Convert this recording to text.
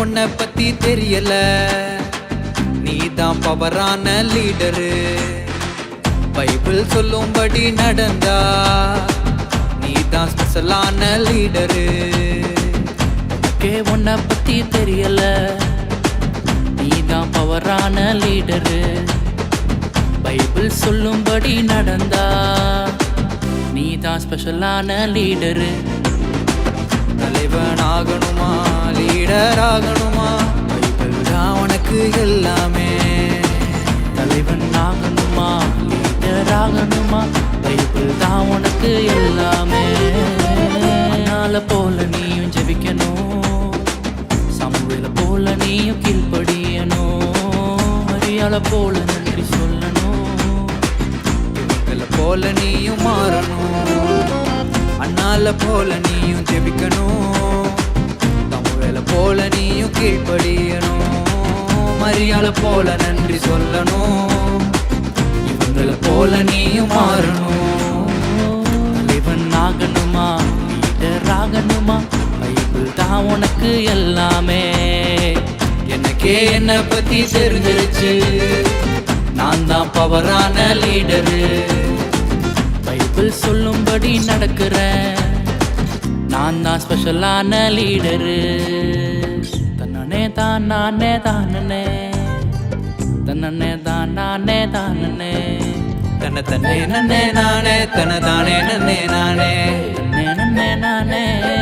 உன்னை பத்தி தெரியல. நீ தான் பவரான லீடரு பைபிள் சொல்லும்படி நடந்தா நீ தான் ஸ்பெஷலான லீடரு கே உன்னை பத்தி தெரியல. நீ தான் பவரான லீடரு பைபிள் சொல்லும்படி நடந்தா நீ தான் ஸ்பெஷலான லீடரு தலைவன் தெரியுமா? பைபிள் தான் உனக்கு எல்லாமே. நாள போல நீயும் ஜெபிக்கணும். சமூகல போல நீயும் கீழ்ப்படியணும். அரியால போல நன்றி சொல்லணும். போல நீயும் மாறணும். அண்ணால போல நீயும் ஜெபிக்கணும். தமிழல போல நீயும் கீழ்ப்படியணும். மரியாதை போல நன்றி சொல்லணும். போல நீயும் மாறணும். தலைவன் ஆகணுமா? லீடர் ஆகணுமா பைபிள் தான் உனக்கு எல்லாமே. எனக்கே என்னை பத்தி தெரிஞ்சிருச்சு. நான் தான் பவரான லீடரு பைபிள் சொல்லும்படி நடக்கிறேன் நான் தான் ஸ்பெஷலான லீடரு தன்னே தான் நானே தானனே. தன்னே தான் நானே தானனே. தன்னை தன்னே நன்னே நானே தன்னை தானே நன்னே நானே. நன்னே நன்னே நானே.